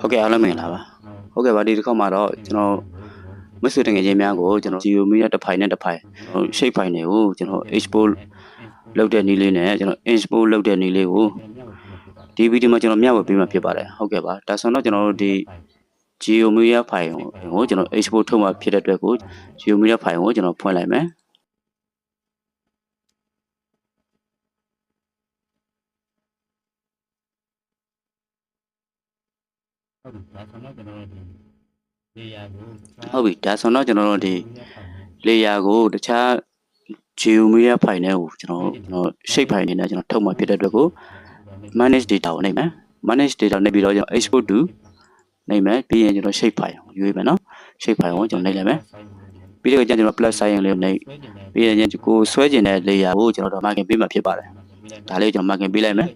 ဟုတ်ကဲ့အားလုံးမင်္ဂလာပါဟုတ်ကဲ့ပါဒီတစ်ခေါက်မှာတော့ကျွန်တော်မဆွေတငယ်ချင်းများကိုကျွန်တော် Geo Media တစ်ဖိုင်နဲ့တစ်ဖိုင်ဟို shape file တွေကိုကျွန်တော် export လုပ်တဲ့နည်းလေးနဲ့ကျွန်တော် export လုပ်တဲ့နည်းလေးကိုဒီဗီဒီယိုမှာကျွန်တော်မျှဝေပေးမှာဖြစ်ပါတယ်ဟုတ်ကဲ့ပါဒါဆိုတော့ကျွန်တော်တို့ဒီ Geo Media file ကိုကျွန်တော် export ထုတ်မှာဖြစ်တဲ့အတွက်ကို Geo Media file ကိုကျွန်တော်ဖွင့်လိုက်မယ် ဟုတ်ပြီဒါဆိုတော့ကျွန်တော်တို့ဒီလေယာကိုဟုတ်ပြီဒါဆိုတော့ကျွန်တော်တို့ဒီ layer ကိုတခြား Geo Media file နဲ့ကိုကျွန်တော်ကျွန်တော် shape file အနေနဲ့ကျွန်တော်ထုတ်မှာဖြစ်တဲ့အတွက်ကို manage data ကိုနှိပ်မယ် manage data နှိပ်ပြီးတော့ကျွန်တော် export to နှိပ်မယ်ပြီးရင်ကျွန်တော် shape file ကိုရွေးမယ်နော် shape file ကိုကျွန်တော်နှိပ်လိုက်မယ်ပြီးတော့ကျွန်တော် plus sign လေးကိုနှိပ်ပြီးရင်ကိုဆွဲကျင်တဲ့ layer ကိုကျွန်တော်တို့ marking ပေးမှာဖြစ်ပါတယ်ဒါလေးကျွန်တော် marking ပေးလိုက်မယ်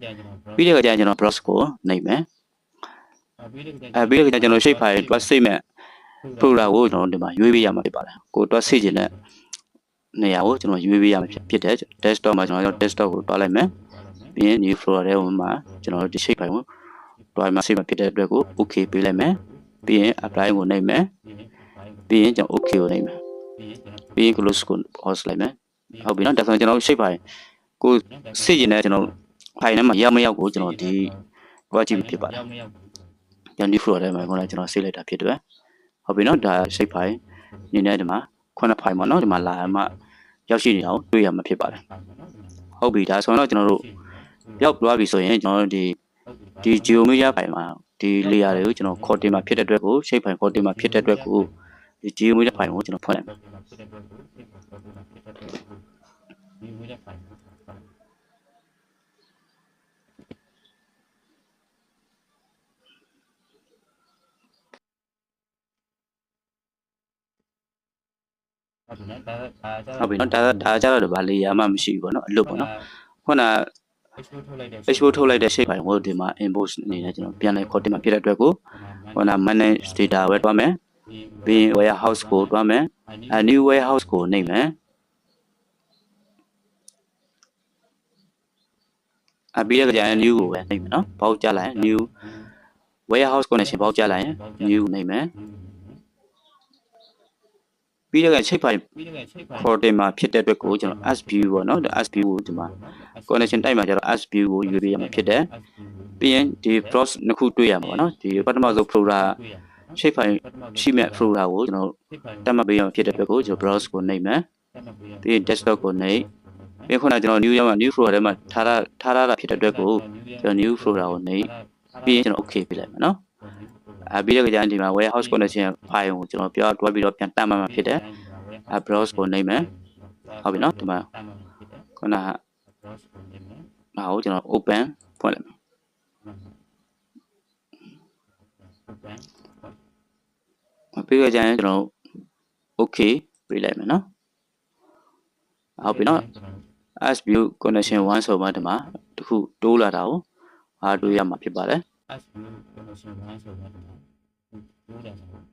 ပြီးတော့ကျွန်တော် brush ကိုနှိပ်မယ် အဲပြီးတော့ကျွန်တော် shape file တွက်စိတ်မဲ့ program ကိုကျွန်တော်ဒီမှာရွေးပေးရမှာဖြစ်ပါတယ်ကိုတွက်စိတ်ကျင်တဲ့နေရာကိုကျွန်တော်ရွေးပေးရမှာဖြစ်တယ် desktop မှာကျွန်တော် desktop ကိုတွက်လိုက်မယ်ပြီးရင် new folder ထဲမှာကျွန်တော်ဒီ shape file ကိုတွက်မှာစိတ်မှာဖြစ်တဲ့အတွက်ကို okay ပေးလိုက်မယ်ပြီးရင် apply ကိုနှိပ်မယ်ပြီးရင်ကျွန်တော် okay ကိုနှိပ်မယ်ပြီးရင် close ကို pause လိုက်မယ်ဟုတ်ပြီနော်ဒါဆိုကျွန်တော် shape file ကိုစိတ်ကျင်တဲ့ကျွန်တော် file ထဲမှာရောက်မရောက်ကိုကျွန်တော်ဒီတွက်ကြည့်ဖြစ်ပါတယ် ရောက်မရောက်ကျွန်တော် new folder ထဲမှာခုနကကျွန်တော် save လိုက်တာဖြစ်တယ်ဟုတ်ပြီနော်ဒါ shape file အနေနဲ့ဒီမှာခုန file ပေါ့နော်ဒီမှာလာမှရောက်ရှိနေတာကိုတွေ့ရမှာဖြစ်ပါတယ်ဟုတ်ပြီဒါဆိုတော့ကျွန်တော်တို့ရောက်သွားပြီဆိုရင်ကျွန်တော်တို့ဒီဒီ geometry file မှာဒီ layer တွေကိုကျွန်တော်ခေါ်တင်မှာဖြစ်တဲ့အတွက်ကို shape file ခေါ်တင်မှာဖြစ်တဲ့အတွက်ကိုဒီ geometry file ကိုကျွန်တော်ဖွင့်လိုက်မ ယ်ဒီဝေးတဲ့ဖိုင်ဟုတ်ပြီနော်ဒါဒါဟုတ်ပြီနော်ဒါဒါကြတော့ဗာ layer မှမရှိဘူးပေါ့နော်အလွတ်ပေါ့နော်ခုန export ထုတ်လိုက်တဲ့ export ထုတ်လိုက်တဲ့ shape file ကိုဒီမှာ import အနေနဲ့ကျွန်တော်ပြန်လိုက်ခေါ်တင်မှာဖြစ်တဲ့အတွက်ကိုခုန manage data ဝယ်သွားမယ်ပြီးရင် warehouse ကိုသွားမယ်အ new warehouse ကိုနှိပ်မယ် အပြီးတော့ကြာရင် new ကိုပဲနှိပ်မယ်နော်ပေါက်ကြလိုက်ရင် new warehouse connection ပေါက်ကြလိုက်ရင် new နှိပ်မယ် ပြီးတော့ချိန်ဖိုင်ပြီးတော့ချိန်ဖိုင်ခေါ်တင်မှာဖြစ်တဲ့အတွက်ကိုကျွန်တော် as view ပေါ့နော် as view ကိုဒီမှာ connection type မှာကျတော့ as view ကိုယူပေးရမှာဖြစ်တယ်ပြီးရင်ဒီ cross နှစ်ခုတွေ့ရမှာပေါ့နော်ဒီပထမဆုံး folder shape file ရှိမဲ့ folder ကိုကျွန်တော်တက်မှတ်ပေးရမှာဖြစ်တဲ့အတွက်ကိုကျွန်တော် browse ကိုနှိပ်မယ်ပြီးရင် desktop ကိုနှိပ်ပြီးခုနကကျွန်တော် new ရောက်မှာ new folder ထဲမှာထားတာထားတာဖြစ်တဲ့အတွက်ကိုကျွန်တော် new folder ကိုနှိပ်ပြီးရင်ကျွန်တော် okay ပေးလိုက်မယ်နော် အဲပြီးတော့ကြာရင်ဒီမှာ warehouse connection file ကိုကျွန်တော်ပြောတွဲပြီးတော့ပြန်တတ်မှတ်မှာဖြစ်တယ်အဲ browse ကိုနှိပ်မယ်ဟုတ်ပြီနော်ဒီမှာခုနကဟာကိုကျွန်တော် open ဖွင့်လိုက်မယ်ပြီးတော့ကြာရင်ကျွန်တော် okay ပေးလိုက်မယ်နော်ဟုတ်ပြီနော် as view connection 1ဆိုမှဒီမှာတခုတိုးလာတာကိုအားတွေ့ရမှာဖြစ်ပါတယ် as view connection 1ဆိုတော့ဒီလိုတယ်ဆိုတော့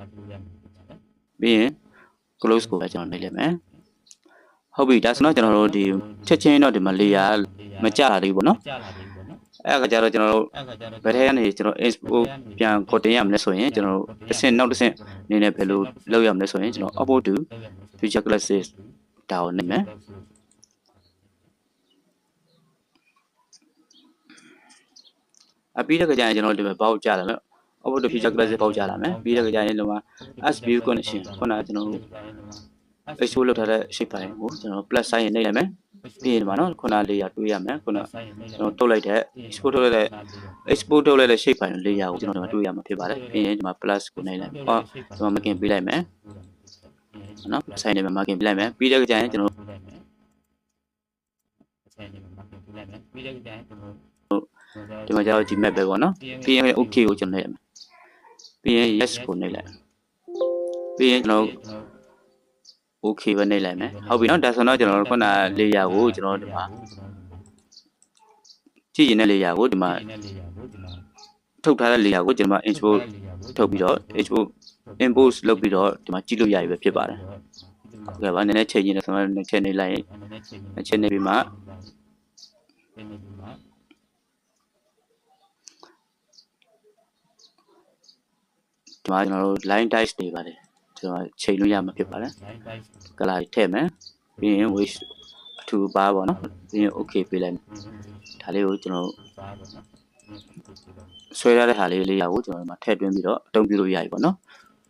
အတူရမှာဖြစ်တယ်ပြီးရင် close ကိုပဲကျွန်တော်နှိပ်လိုက်မယ်ဟုတ်ပြီဒါဆိုတော့ကျွန်တော်တို့ဒီချက်ချင်းတော့ဒီမှာ layer မကြတာလေးပေါ့နော်ကြာလာပြီပေါ့နော်အဲ့ဒါကြတော့ကျွန်တော်တို့အဲ့ကကြတော့ဘယ်ထဲကနေကျွန်တော် export ပြန်ခေါ်တင်ရမလဲဆိုရင်ကျွန်တော်တို့တစ်ဆင့်နောက်တစ်ဆင့်အနေနဲ့ဘယ်လိုလုပ်ရမလဲဆိုရင်ကျွန်တော် upload to future classes ဒါကိုနှိပ်မယ် အပြီးတော့ကြာရင်ကျွန်တော်ဒီမှာပေါက်ကြလာမယ် upload to future classes ပေါက်ကြလာမယ်ပြီးတော့ကြာရင်ဒီမှာ as view connection ခုနကကျွန်တော်တို့ export လုပ်ထားတဲ့ shape file ကိုကျွန်တော် plus sign နဲ့နှိပ်လိုက်မယ်ပြီးရင်ဒီမှာနော်ခုနလေးရတွေးရမယ်ခုနကျွန်တော်တုတ်လိုက်တဲ့ export ထုတ်လိုက်တဲ့ export ထုတ်လိုက်တဲ့ shape file လေးရကိုကျွန်တော်ဒီမှာတွေးရမှာဖြစ်ပါတယ်ပြီးရင်ဒီမှာ plus ကိုနှိပ်လိုက်အော်ဒီမှာ marking ပေးလိုက်မယ်နော် sign နဲ့ marking ပေးလိုက်မယ်ပြီးတော့ကြာရင်ကျွန်တော်ဆိုင်နေမှာပြလိုက်မယ်ပြီးတော့ကြရင်ကျွန်တော် ဒီမှာကျတော့ Gmap ပဲပေါ့နော်ပြီးရင် okay ကိုကျွန်တော်နှိပ်ရမယ်ပြီးရင် yes ကိုနှိပ်လိုက်ပြီးရင်ကျွန်တော် okay ပဲနှိပ်လိုက်မယ်ဟုတ်ပြီနော်ဒါဆိုတော့ကျွန်တော်ခုန layer ကိုကျွန်တော်ဒီမှာကြည့်ရင်တဲ့ layer ကိုဒီမှာဒီနေ့လေးရဖို့ဒီမှာထုတ်ထားတဲ့ layer ကိုကျွန်တော် export ထုတ်ပြီးတော့ export import လုပ်ပြီးတော့ဒီမှာကြည့်လို့ရပြီပဲဖြစ်ပါတယ်ဟုတ်ကဲ့ပါနည်းနည်းချိန်နေတယ်ဆိုတော့နည်းချက်နေလိုက်ရင်နည်းနည်းချိန်နည်းချက်နေပြီးမှချိန်နေပြီးမှ မှာကျွန်တော်တို့ line dice တွေပါတယ်ကျွန်တော်ချိန်လို့ရမှာဖြစ်ပါတယ် line dice ကလာထည့်မယ်ပြီးရင် wish အထူပါပေါ့နော်ပြီးရင် okay ပေးလိုက်မယ်ဒါလေးကိုကျွန်တော်ပါပါနော်ဆွဲရတဲ့ဟာလေးလေးရကိုကျွန်တော်ဒီမှာထည့်သွင်းပြီးတော့အသုံးပြုလို့ရပြီပေါ့နော်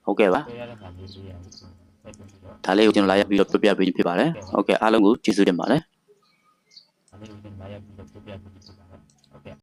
ဟုတ်ကဲ့ပါဆွဲရတဲ့ဟာလေးလေးရအောင်ဆက်ပြီးတော့ဒါလေးကိုကျွန်တော်လာရပြီးတော့ပြပြပေးခြင်းဖြစ်ပါတယ်ဟုတ်ကဲ့အားလုံးကိုကျေးဇူးတင်ပါတယ်ဒါလေးကိုကျွန်တော်လာရပြီးတော့ပြပြပေးပါ